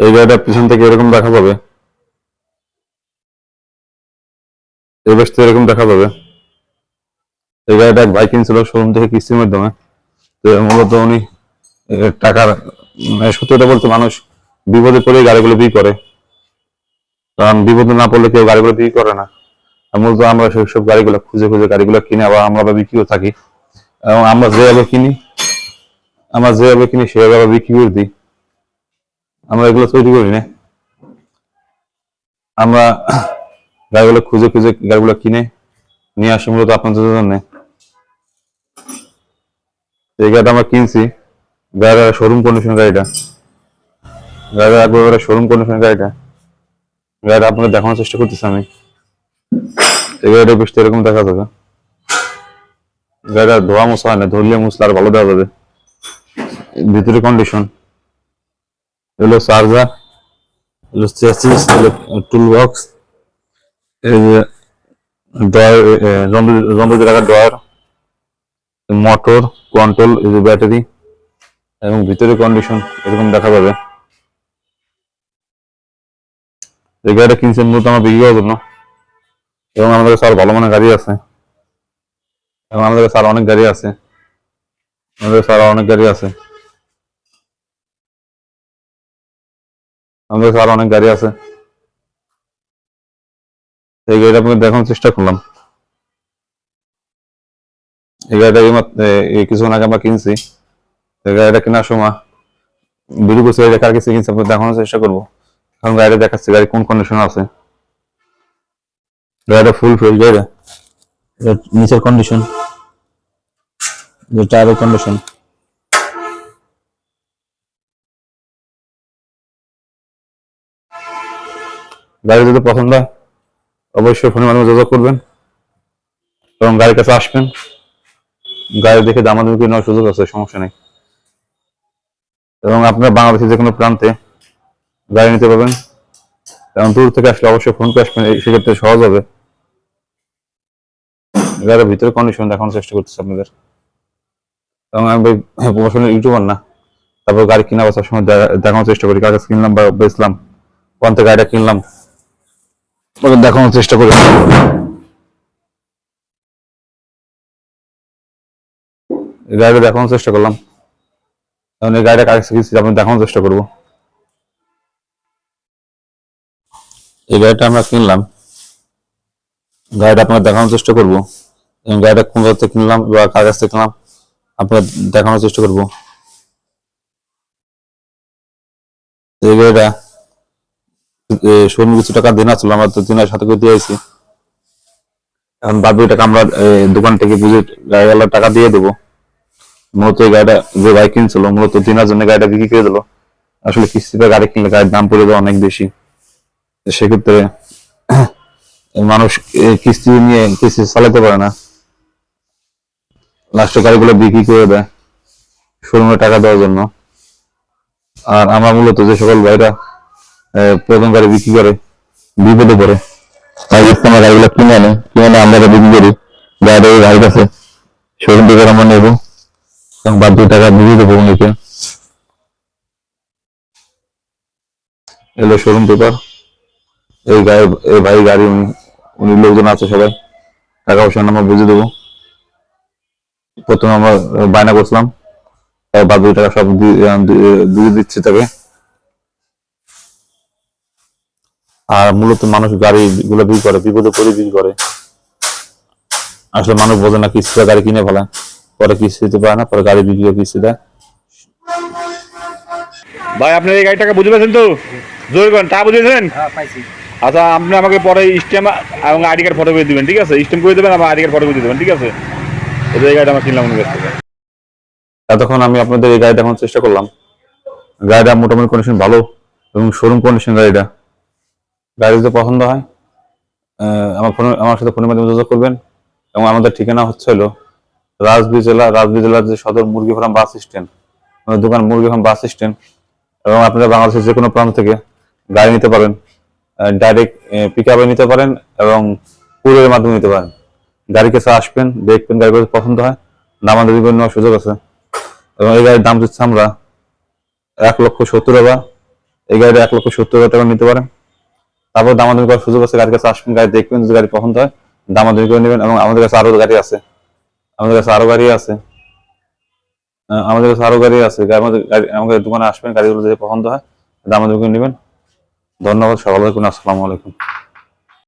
এই গাড়িটা পিছন থেকে এরকম দেখা যাবে এই বেশ তো এরকম দেখা যাবে এই গাড়িটা এক বাইক কিনছিল শোরুম থেকে কিস্তির মাধ্যমে। তো মূলত উনি টাকার মানে সত্যতা বলতে মানুষ বিপদে পড়ে গাড়িগুলো বিক্রি করে। কারণ বিপদে না পড়লে কেউ গাড়িগুলো বিক্রি করে না। মূলত আমরা সব গাড়িগুলো খুঁজে খুঁজে গাড়িগুলো কিনে আবার আমরা বিক্রিও থাকি। এবং আমরা যেভাবে কিনি, আমরা যেভাবে কিনি সেভাবে বিক্রি করে দিই। আমরা এগুলো তৈরি করি না। আমরা গাড়িগুলো খুঁজে খুঁজে গাড়িগুলো কিনে নিয়ে আসি, মূলত আপনাদের জন্য। এই গাড়িটা আমরা কিনছি গাড়িটা শোরুম কন্ডিশন গাড়িটা। গাড়িটা একবারে শোরুম কন্ডিশন গাড়িটা। গাড়িটা আপনাকে দেখানোর চেষ্টা করতেছি আমি। এই গাড়িটা বেশ এরকম দেখা যাবে। গাড়িটা ধোয়া মোছা হয় না, ধরলে মশলা আর ভালো দেওয়া যাবে। ভিতরে কন্ডিশন এগুলো চার্জার এগুলো চেসিস এগুলো টুল বক্স এই যে ডয়ার যন্ত্র রাখার ডয়ার মোটর কন্ট্রোল এই যে ব্যাটারি এবং ভিতরে কন্ডিশন এরকম দেখা যাবে এই গাড়িটা কিনছেন মূলত আমার বিক্রি করার জন্য। এবং আমাদের আরও ভালো মানের গাড়ি আছে। এবং আমাদের কাছে অনেক গাড়ি আছে। আমাদের কাছে আরও অনেক গাড়ি আছে। আমাদের কাছে আরও অনেক গাড়ি আছে। এই গাড়িটা আপনাকে দেখানোর চেষ্টা করলাম। এই গাড়িটা কিছুক্ষণ আগে আমরা কিনছি। এই গাড়িটা কেনার সময় বিরু বসে গাড়িটা কার কাছে কিনছি, আপনাকে দেখানোর চেষ্টা করব। কারণ গাড়িটা দেখাচ্ছে, গাড়ি কোন কন্ডিশন আছে। গাড়িটা ফুল ফ্রেশ গাড়িটা। নিচের কন্ডিশন টায়ারের কন্ডিশন গাড়ি যদি পছন্দ হয় অবশ্যই ফোনের মাধ্যমে যোগাযোগ করবেন এবং গাড়ির কাছে আসবেন। গাড়ি দেখে দামাদামি করে সুযোগ আছে, সমস্যা নেই। এবং আপনার বাংলাদেশের যে কোনো প্রান্তে গাড়ি নিতে পারবেন। এবং দূর থেকে আসলে অবশ্যই ফোন করে আসবেন সেক্ষেত্রে সহজ হবে। গাড়ির ভিতরে কন্ডিশন দেখানোর চেষ্টা করতেছি আপনাদের। এবং আমি প্রমোশনের ইউটিউবার না। তারপর গাড়ি কিনা বা সবসময় দে- দেখানোর চেষ্টা করি কাছে কিনলাম বা বেচলাম। কোন গাড়িটা কিনলাম? দেখানোর চেষ্টা করি গাড়িটা দেখানোর চেষ্টা করলাম। এখন এই গাড়িটা কাছে কিনছি আপনি দেখানোর চেষ্টা করব। এই গাড়িটা আমরা কিনলাম। গাড়িটা আপনাকে দেখানোর চেষ্টা করব। এবং গাড়িটা কোন জায়গা থেকে কিনলাম বা কার কাছ থেকে কিনলাম আপনাকে দেখানোর চেষ্টা করব। এই গাড়িটা শোরুম কিছু টাকা দেনা ছিল আমরা তো দিনের সাথে করে দিয়েছি এখন বাকি টাকা আমরা দোকান থেকে বুঝে গাড়িওয়ালার টাকা দিয়ে দেবো। মূলত এই গাড়িটা যে বাইক কিনছিল মূলত দিনের জন্য গাড়িটা বিক্রি করে দিল। আসলে কিস্তিতে গাড়ি কিনলে গাড়ির দাম পড়ে দেওয়া অনেক বেশি। সেক্ষেত্রে মানুষ কিস্তি নিয়ে কিস্তি চালাতে পারে না। লাস্টে গাড়িগুলো বিক্রি করে দেয় শোরুমে টাকা দেওয়ার জন্য। আর আমরা মূলত যে সকল এ, প্রথম গাড়ি বিক্রি করে, বিপদে পড়ে। তাই আমরা গাড়িগুলো কিনে আনি, কিনে এনে আমরা বিক্রি করি। গাড়ি গাড়ির কাছে শোরুম থেকে আমরা নেব। এবং বাদ টাকা দিয়ে দেবো উনিকে এলো শোরুম পেপার। এই গাড়ি এই ভাই গাড়ি, উনি উনি লোকজন আছে সবাই। টাকা পয়সা আমরা বুঝে দেবো। প্রথমে আমরা বায়না করছিলাম। বাদ টাকা সব দিয়ে দিচ্ছি তাকে। আর মূলত মানুষ গাড়ি গুলো বিক্রি করে বিপদে পড়ে বিক্রি করে। আসলে মানুষ বোঝে না কিস্তিতে গাড়ি কিনে ফেলায় পরে কিস্তি দিতে পারে না পরে গাড়ি বিক্রি করে কিস্তি দেয়। ভাই আপনি এই গাড়িটাকে বুঝে পেয়েছেন তো? জোর করেন তা বুঝেছেন হ্যাঁ পাইছি। আচ্ছা আপনি আমাকে পরে স্টেম এবং আইডি কার্ড ফটো করে দিবেন ঠিক আছে? স্টেম করে দেবেন আমার আইডি কার্ড ফটো করে দেবেন ঠিক আছে? এই গাড়িটা আমার কিনলাম উনি এতক্ষণ আমি আপনাদের এই গাড়ি দেখানোর চেষ্টা করলাম। গাড়িটা মোটামুটি কন্ডিশন ভালো এবং শোরুম কন্ডিশন গাড়িটা। গাড়ি যদি পছন্দ হয় আমার ফোনে, আমার সাথে ফোনের মাধ্যমে যোগাযোগ করবেন। এবং আমাদের ঠিকানা হচ্ছে হলো রাজবি জেলা, রাজবি জেলার যে সদর মুরগি ফার্ম বাস স্ট্যান্ড। আমাদের দোকান মুরগি ফার্ম বাস স্ট্যান্ড। এবং আপনারা বাংলাদেশের যে কোনো প্রান্ত থেকে গাড়ি নিতে পারেন ডাইরেক্ট পিক আপে নিতে পারেন এবং কুরিয়ারের মাধ্যমে নিতে পারেন। গাড়ি কাছে আসবেন, দেখবেন গাড়ি পছন্দ হয় নামানো দিবেন নেওয়ার সুযোগ আছে। এবং এই গাড়ির দাম দিচ্ছি আমরা এক লক্ষ সত্তর হাজার। এই গাড়িটা এক লক্ষ সত্তর হাজার টাকা নিতে পারেন। তারপর দামাদামি করার সুযোগ আছে, গাড়ির কাছে আসবেন, গাড়ি দেখবেন যদি গাড়ি পছন্দ হয়, দামাদামি করে নেবেন এবং আমাদের কাছে আরও গাড়ি আছে। আমাদের কাছে আরও গাড়ি আছে। আমাদের কাছে আরও গাড়ি আছে। আমাদের গাড়ি, আমাদের দোকানে আসবেন, গাড়িগুলো যদি পছন্দ হয়, দামাদামি করে নেবেন। ধন্যবাদ, সকাল আসসালামু আলাইকুম।